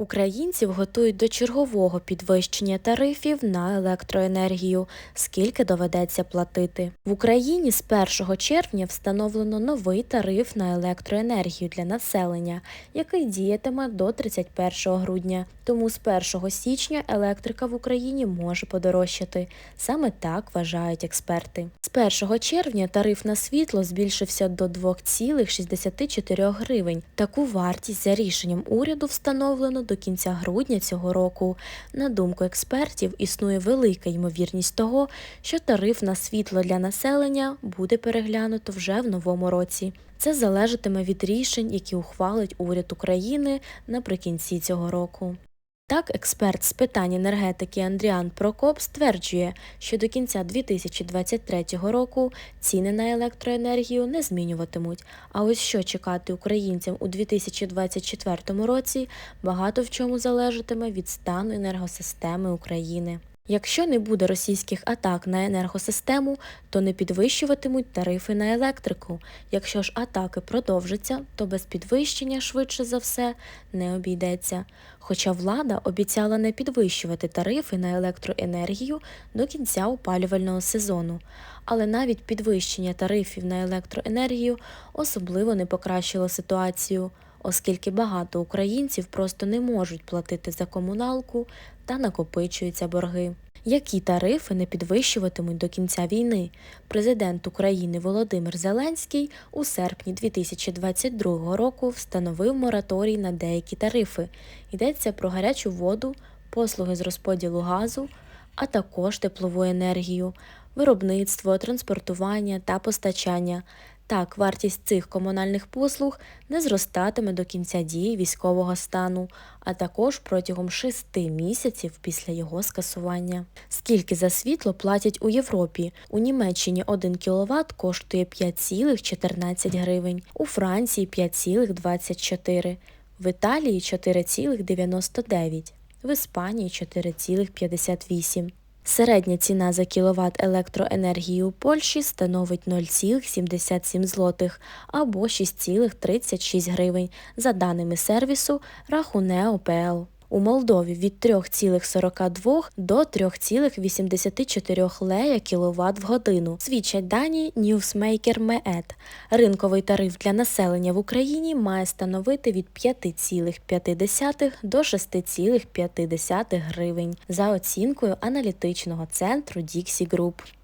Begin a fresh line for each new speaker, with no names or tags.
Українців готують до чергового підвищення тарифів на електроенергію, скільки доведеться платити. В Україні з 1 червня встановлено новий тариф на електроенергію для населення, який діятиме до 31 грудня. Тому з 1 січня електрика в Україні може подорожчати. Саме так вважають експерти. З 1 червня тариф на світло збільшився до 2,64 гривень. Таку вартість за рішенням уряду встановлено до кінця грудня цього року. На думку експертів, існує велика ймовірність того, що тариф на світло для населення буде переглянуто вже в новому році. Це залежатиме від рішень, які ухвалить уряд України наприкінці цього року. Так, експерт з питань енергетики Андріан Прокоп стверджує, що до кінця 2023 року ціни на електроенергію не змінюватимуть. А ось що чекати українцям у 2024 році, багато в чому залежатиме від стану енергосистеми України. Якщо не буде російських атак на енергосистему, то не підвищуватимуть тарифи на електрику. Якщо ж атаки продовжаться, то без підвищення швидше за все не обійдеться. Хоча влада обіцяла не підвищувати тарифи на електроенергію до кінця опалювального сезону. Але навіть підвищення тарифів на електроенергію особливо не покращило ситуацію оскільки багато українців просто не можуть платити за комуналку та накопичуються борги. Які тарифи не підвищуватимуть до кінця війни? Президент України Володимир Зеленський у серпні 2022 року встановив мораторій на деякі тарифи. Йдеться про гарячу воду, послуги з розподілу газу, а також теплову енергію, виробництво, транспортування та постачання. Так, вартість цих комунальних послуг не зростатиме до кінця дії військового стану, а також протягом шести місяців після його скасування. Скільки за світло платять у Європі? У Німеччині 1 кВт коштує 5,14 гривень, у Франції 5,24, в Італії 4,99, в Іспанії 4,58. Середня ціна за кіловат електроенергії у Польщі становить 0,77 злотих або 6,36 гривень за даними сервісу Рахунео ПЛ. У Молдові від 3,42 до 3,84 лея кВт в годину, свідчать дані Newsmaker MEET. Ринковий тариф для населення в Україні має становити від 5,5 до 6,5 гривень за оцінкою аналітичного центру Dixie Group.